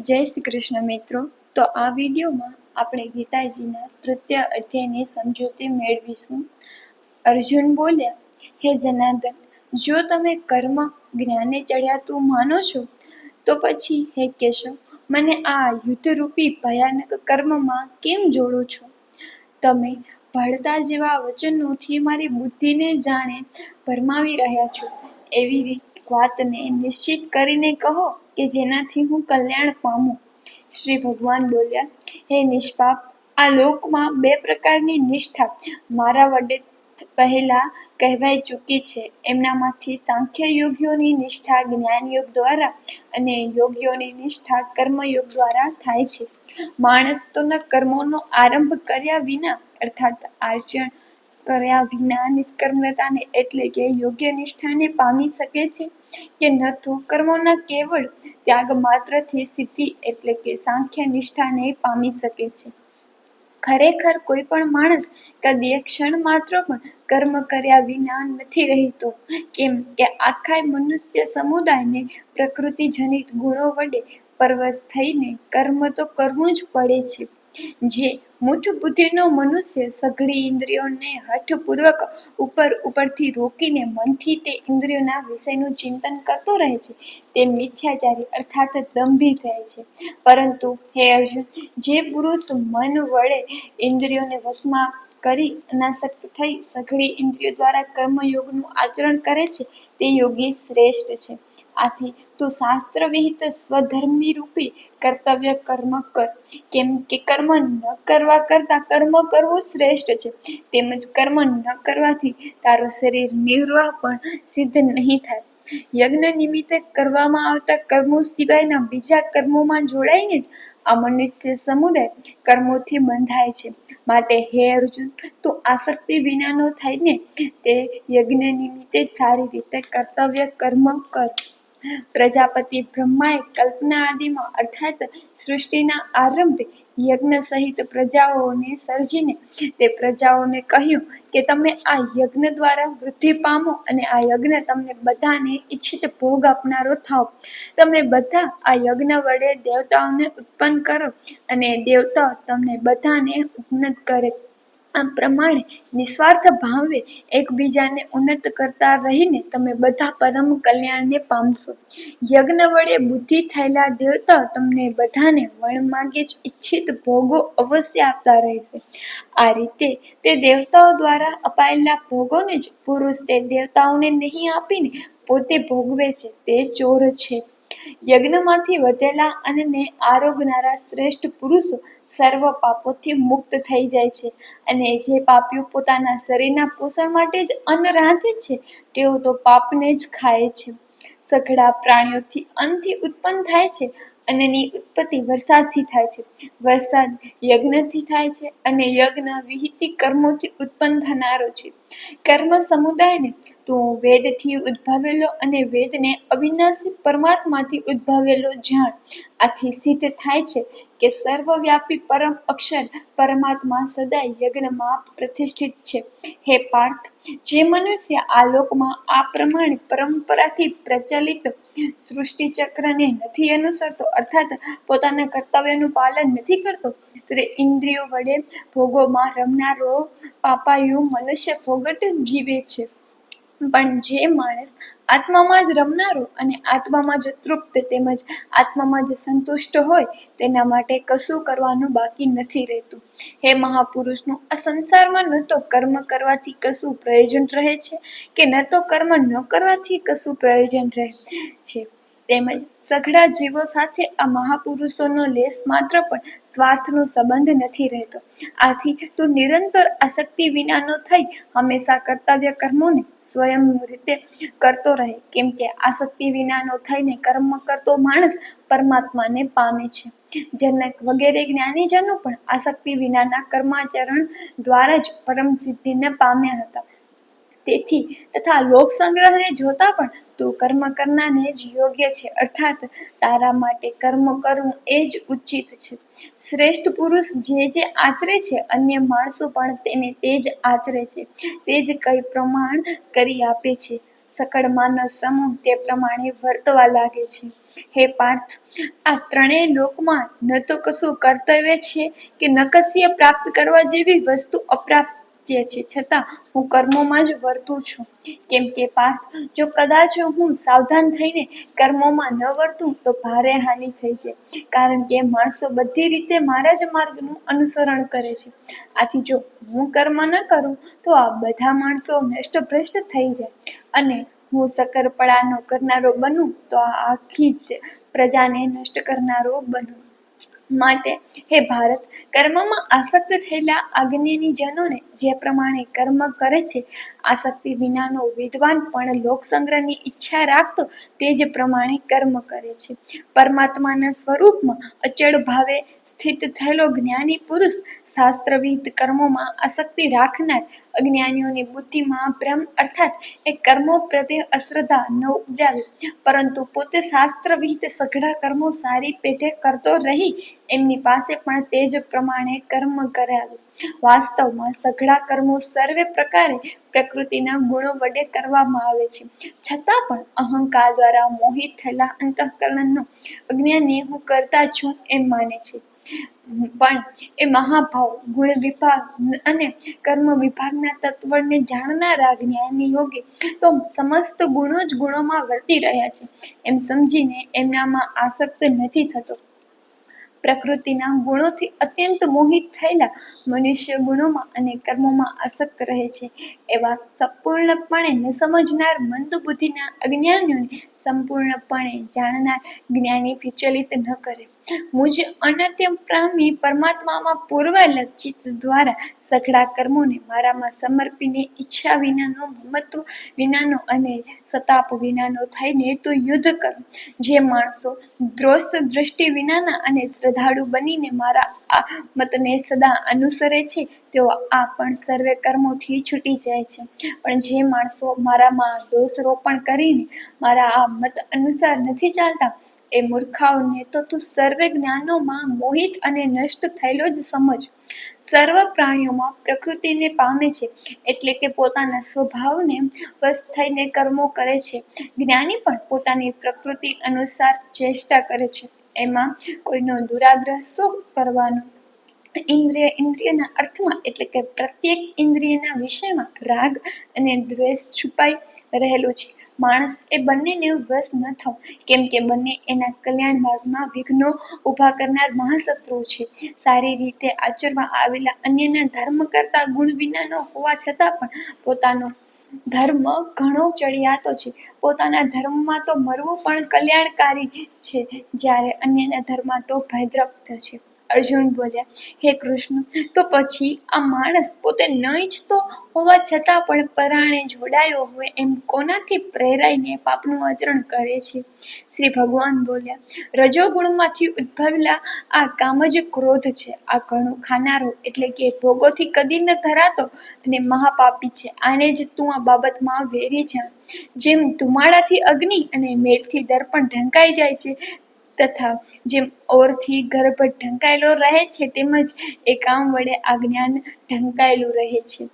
જય શ્રી કૃષ્ણ મિત્રો. તો આ વિડીયોમાં આપણે ગીતાજીના તૃતીય અધ્યાયની સમજૂતી મેળવીશું. અર્જુન બોલ્યા, હે જનાર્દન, જો તમે કર્મ જ્ઞાને ચડ્યાતું માનો છો, તો પછી હે કેશવ, મને આ યુદ્ધરૂપી ભયાનક કર્મમાં કેમ જોડો છો? તમે ભળતા જેવા વચનોથી મારી બુદ્ધિને જાણે ભરમાવી રહ્યા છો. એવી વાતને નિશ્ચિત કરીને કહો. કે જેનાથી હું કલ્યાણ પામું. શ્રી ભગવાન બોલ્યા, હે નિષ્પાપ, આ લોકમાં બે પ્રકારની નિષ્ઠા મારા વડે પહેલા કહેવાઈ ચૂકી છે. એમનામાંથી સાંખ્ય યોગીઓની નિષ્ઠા જ્ઞાન યોગ દ્વારા અને યોગીઓની નિષ્ઠા કર્મયોગ દ્વારા થાય છે. માણસ તો કર્મોનો આરંભ કર્યા વિના, અર્થાત આચરણ કર્યા વિના નિષ્કર્મતાને એટલે કે યોગ્ય નિષ્ઠાને પામી શકે છે કે ન તો કર્મોના કેવળ ત્યાગ માત્રથી સિદ્ધિ એટલે કે સાંખ્ય નિષ્ઠાને પામી શકે છે. ખરેખર કોઈ પણ માણસ કદી ક્ષણ માત્ર પણ કર્મ કર્યા વિના નથી રહેતો. કેમ કે આખા મનુષ્ય સમુદાયને પ્રકૃતિજનિત ગુણો વડે પરવશ થઈને કર્મ તો કરવું જ પડે છે. જે મુઠ બુદ્ધિનો મનુષ્ય સઘળી ઇન્દ્રિયોને હઠપૂર્વક ઉપર ઉપરથી રોકીને મનથી તે ઇન્દ્રિયોના વિષયનું ચિંતન કરતો રહે છે. તે મિથ્યાચારી અર્થાત દંભી થાય છે. પરંતુ હે અર્જુન, જે પુરુષ મન વડે ઇન્દ્રિયોને વશમાં કરી અનાસક્ત થઈ સઘળી ઇન્દ્રિયો દ્વારા કર્મયોગનું આચરણ કરે છે, તે યોગી શ્રેષ્ઠ છે. આથી તું શાસ્ત્ર વિહિત સ્વધર્મી રૂપી કર્તવ્ય કર્મ કર. કેમ કે કર્મ ન કરવા કરતા કર્મ કરવું શ્રેષ્ઠ છે. તેમજ કર્મ ન કરવાથી તારું શરીર નિર્વાહ પણ સિદ્ધ નહીં થાય. યજ્ઞ નિમિત્તે કરવામાં આવતા કર્મો સિવાયના બીજા કર્મોમાં જોડાઈને જ આ મનુષ્ય સમુદાય કર્મોથી બંધાય છે. માટે હે અર્જુન, તું આસક્તિ વિનાનો થઈને તે યજ્ઞ નિમિત્તે સારી રીતે કર્તવ્ય કર્મ કર. પ્રજાપતિ બ્રહ્માએ કલ્પના આદિમાં અર્થાત સૃષ્ટિના આરંભે યજ્ઞ સહિત પ્રજાઓને સર્જીને તે પ્રજાઓને કહ્યું કે તમે આ યજ્ઞ દ્વારા વૃદ્ધિ પામો અને આ યજ્ઞ તમને બધાને ઈચ્છિત ભોગ આપનારો થાવ તમે બધા આ યજ્ઞ વડે દેવતાઓને ઉત્પન્ન કરો અને દેવતા તમને બધાને ઉન્નત કરે. આ પ્રમાણે નિસ્વાર્થ ભાવે એકબીજાને ઉન્નત કરતા રહીને તમે બધા પરમ કલ્યાણને પામશો. યજ્ઞ વડે બુદ્ધિ થયેલા દેવતાઓ તમને બધાને વણમાગે જ ઈચ્છિત ભોગો અવશ્ય આપતા રહેશે. આ રીતે તે દેવતાઓ દ્વારા અપાયેલા ભોગોને જ પુરુષ તે દેવતાઓને નહીં આપીને પોતે ભોગવે છે. તે ચોર છે. યજ્ઞમાંથી વધેલા અન્નને આરોગનારા શ્રેષ્ઠ પુરુષો સર્વ પાપોથી મુક્ત થઈ જાય છે. અને જે પાપીઓ પોતાના શરીરના પોષણ માટે જ અન્ન રાંધે છે, તેઓ તો પાપને જ ખાય છે. સઘળા પ્રાણીઓથી અન્નથી ઉત્પન્ન થાય છે અન્નની ઉત્પત્તિ વરસાદથી થાય છે. વરસાદ યજ્ઞથી થાય છે અને યજ્ઞ વિહિતિ કર્મોથી ઉત્પન્ન થનારો છે. કર્મ સમુદાયને તું વેદથી ઉદ્ભવેલો અને વેદને અવિનાશી પરમાત્માથી ઉદ્ભવેલો જાણ. આથી સિદ્ધ થાય છે કે સર્વવ્યાપી પરમ અક્ષર પરમાત્મા સદાય યજ્ઞમાં પ્રતિષ્ઠિત છે. હે પાર્થ, જે મનુષ્ય આ લોકમાં આ પ્રમાણે પરંપરાથી પ્રચલિત સૃષ્ટિચક્રને નથી અનુસરતો, અર્થાત પોતાના કર્તવ્યનું પાલન નથી કરતો, તે ઇન્દ્રિયો વડે ભોગોમાં રમનારો પાપાયુ મનુષ્ય ફોગટ જીવે છે. પણ જે માણસ આત્મામાં જ રમનારો અને આત્મામાં જ તૃપ્ત તેમજ આત્મામાં જ સંતુષ્ટ હોય, તેના માટે કશું કરવાનું બાકી નથી રહેતું. હે મહાપુરુષનું, આ સંસારમાં ન તો કર્મ કરવાથી કશું પ્રયોજન રહે છે કે ન તો કર્મ ન કરવાથી કશું પ્રયોજન રહે છે? તેમજ સઘળા જીવો સાથે આ મહાપુરુષોનો લેશ માત્ર પણ સ્વાર્થનો સંબંધ નથી રહેતો. આથી તું નિરંતર આસક્તિ વિનાનો થઈ હંમેશા કર્તવ્ય કર્મોને સ્વયં રીતે કરતો રહે, કેમ કે આસક્તિ વિનાનો થઈને કર્મ કરતો માણસ પરમાત્માને પામે છે. જનક વગેરે જ્ઞાનીજનો પણ આસક્તિ વિનાના કર્માચરણ દ્વારા જ પરમ સિદ્ધિને પામ્યા હતા. તેથી તથા લોક સંગ્રહને જોતા પણ તું કર્મ કરનારને જ યોગ્ય છે. અર્થાત તારા માટે કર્મ કરવું એ જ ઉચિત છે. શ્રેષ્ઠ પુરુષ જે જે આચરે છે, અન્ય માણસો પણ તેને તે જ આચરે છે. તે જ કઈ પ્રમાણ કરી આપે છે. સકળ માનવ સમૂહ તે પ્રમાણે વર્તવા લાગે છે. હે પાર્થ, આ ત્રણેય લોકમાં ન તો કશું કર્તવ્ય છે કે ન પ્રાપ્ત કરવા જેવી વસ્તુ અપ્રાપ્ત છે. છતાં હું કર્મોમાં જ વર્તું છું. કેમ કે પાર્થ, જો કદાચ હું સાવધાન થઈને કર્મોમાં ન વર્તું, તો ભારે હાનિ થઈ છે. કારણ કે માણસો બધી રીતે મારા જ માર્ગનું અનુસરણ કરે છે. આથી જો હું કર્મ ન કરું, તો આ બધા માણસો નષ્ટભ્રષ્ટ થઈ જાય. અને હું સકરપડાનો કરનારો બનું, તો આ આખી જ પ્રજાને નષ્ટ કરનારો બનું. માટે, હે ભારત, કર્મમાં આસક્ત થયેલા આગ્નેયની જનોને જે પ્રમાણે કર્મ કરે છે, આસક્તિ વિનાનો વિદ્વાન પણ લોકસંગ્રહની ઈચ્છા રાખતો તે જ પ્રમાણે કર્મ કરે છે. પરમાત્માના સ્વરૂપમાં અચળ ભાવે સ્થિત થયેલો જ્ઞાની પુરુષ શાસ્ત્રવિહિત કર્મોમાં આસક્તિ રાખનાર અજ્ઞાનીઓની બુદ્ધિમાં ભ્રમ અર્થાત એ કર્મો પ્રત્યે અશ્રદ્ધા ન ઉપજાવે પરંતુ પોતે શાસ્ત્રવિહિત સઘળા કર્મો સારી પેઠે કરતો રહી, એમની પાસે પણ તે જ પ્રમાણે કર્મ કરાવે. વાસ્તવમાં સઘળા કર્મો સર્વે પ્રકારે પ્રકૃતિના ગુણો વડે કરવામાં આવે છે. છતાં પણ અહંકાર દ્વારા મોહિત થયેલા અંતઃકરણનો અજ્ઞાની હું કરતા છું એમ માને છે. પણ એ મહાભાવ, ગુણ વિભાગ અને કર્મ વિભાગના તત્વને જાણનારા જ્ઞાની યોગી તો સમસ્ત ગુણો જ ગુણોમાં વર્તી રહ્યા છે. એમ સમજીને એમનામાં આસક્ત નથી થતો. પ્રકૃતિના ગુણોથી અત્યંત મોહિત થયેલા મનુષ્ય ગુણોમાં અને કર્મોમાં આસક્ત રહે છે. એવા સંપૂર્ણપણે ન સમજનાર મંદબુદ્ધિના અજ્ઞાનીઓને સંપૂર્ણપણે જાણનાર જ્ઞાની વિચલિત ન કરે. મુજ અનત્યપ્રામી પરમાત્મામાં પૂર્વ લક્ષિત દ્વારા સઘળા કર્મોને મારામાં સમર્પીને ઈચ્છા વિનાનો, મમત્વ વિનાનો અને સતાપ વિનાનો થઈને તો યુદ્ધ કર. જે માણસો દ્રોસ્ત દ્રષ્ટિ વિનાના અને શ્રદ્ધાળુ બનીને મારા આ મતને સદા અનુસરે છે, તેઓ આ પણ સર્વે કર્મોથી છૂટી જાય છે. પણ જે માણસો મારામાં દોષ રોપણ કરીને મારા આ મત અનુસાર નથી ચાલતા એ મૂર્ખાઓને તો તું સર્વે જ્ઞાનોમાં મોહિત અને નષ્ટ થયેલો જ સમજ. સર્વ પ્રાણીઓમાં પ્રકૃતિને પામે છે, એટલે કે પોતાના સ્વભાવને વશ થઈને કર્મો કરે છે. જ્ઞાની પણ પોતાની પ્રકૃતિ અનુસાર ચેષ્ટા કરે છે. એમાં કોઈનો દુરાગ્રહ શું કરવાનો? ઇન્દ્રિય ઇન્દ્રિયના અર્થમાં એટલે કે પ્રત્યેક ઇન્દ્રિયના વિષયમાં રાગ અને દ્વેષ છુપાઈ રહેલો છે. માણસ એ બંનેને વશ ન થો કેમ કે બંને એના કલ્યાણ માર્ગમાં વિઘ્નો ઊભા કરનાર મહાશત્રુઓ છે. સારી રીતે આચરવા આવેલા અન્યના ધર્મ કરતા ગુણ વિનાનો હોવા છતાં પણ પોતાનો ધર્મ ઘણો ચડિયાતો છે. પોતાના ધર્મમાં તો મરવું પણ કલ્યાણકારી છે. જ્યારે અન્યના ધર્મમાં તો ભયદ્રપ્ત છે. અર્જુન બોલ્યા, હે કૃષ્ણ, તો પછી આ માણસ પોતે ન ઈચ્છતો હોવા છતાં પણ પરાણે જોડાયો હોય એમ કોનાથી પ્રેરાઈને પાપનું આચરણ કરે છે? શ્રી ભગવાન બોલ્યા, રજોગુણમાંથી ઉદ્ભવેલા આ કામ જ ક્રોધ છે. આ ઘણું ખાનારો એટલે કે ભોગોથી કદી ન ધરાતો અને મહાપાપી છે. આને જ તું આ બાબતમાં વેરી જા. જેમ ધુમાડાથી અગ્નિ અને મેળથી દર્પણ ઢંકાઈ જાય છે તથા જેમ ઓરથી ગર્ભ ઢંકાયેલો રહે છે, તેમજ એ કામ વડે આ જ્ઞાન ઢંકાયેલું રહે છે.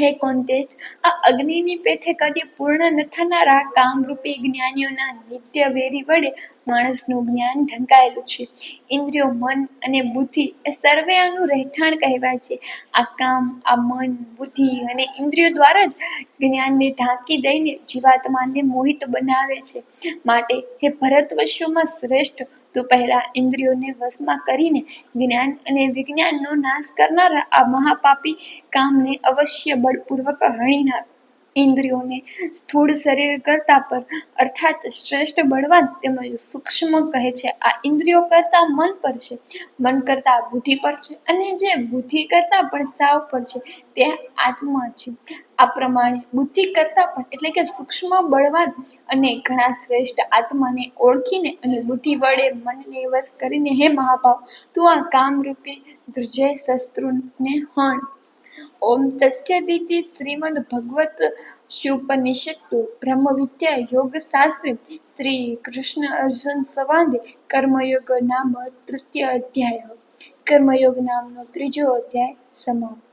હે કોંતેજ આ અગ્નિની પેઠે કદી પૂર્ણ ન થનારા કામરૂપી જ્ઞાનીઓના નિત્ય વેરી વડે માણસનું જ્ઞાન ઢંકાયેલું છે. ઇન્દ્રિયો, મન અને બુદ્ધિ એ સર્વે આનું રહેઠાણ કહેવાય છે. આ કામ, આ મન, બુદ્ધિ અને ઇન્દ્રિયો દ્વારા જ જ્ઞાનને ઢાંકી દઈને જીવાત્માને મોહિત બનાવે છે. માટે હે ભરતવશ્યોમાં શ્રેષ્ઠ તું પહેલા ઇન્દ્રિયોને વશમાં કરીને જ્ઞાન અને વિજ્ઞાનનો નાશ કરનારા આ મહાપાપી કામને અવશ્ય બળપૂર્વક હણી નાખ ઇન્દ્રિયોને સ્થૂળ શરીર કરતા પર અર્થાત શ્રેષ્ઠ બળવાન તેમજ સૂક્ષ્મ કહે છે, આ ઇન્દ્રિયો કરતા મન પર છે. મન કરતા બુદ્ધિ પર છે અને જે બુદ્ધિ કરતા પણ સાવ પર છે, તે આત્મા છે. આ પ્રમાણે બુદ્ધિ કરતાં પણ એટલે કે સૂક્ષ્મ બળવાન અને ઘણા શ્રેષ્ઠ આત્માને ઓળખીને અને બુદ્ધિ વડે મનને વશ કરીને, હે મહાભાવ તું આ કામરૂપી ધ્રુજય શસ્ત્રુને હણ. ઓમ તસ્યદિતિ શ્રીમદ ભગવત શિવપનિષત્તુ બ્રહ્મ વિદ્યા યોગ શાસ્ત્રી શ્રી કૃષ્ણ અર્જુન સંવાદે કર્મયોગ નામ તૃતીય અધ્યાય. કર્મયોગ નામનો ત્રીજો અધ્યાય સમાપ્ત.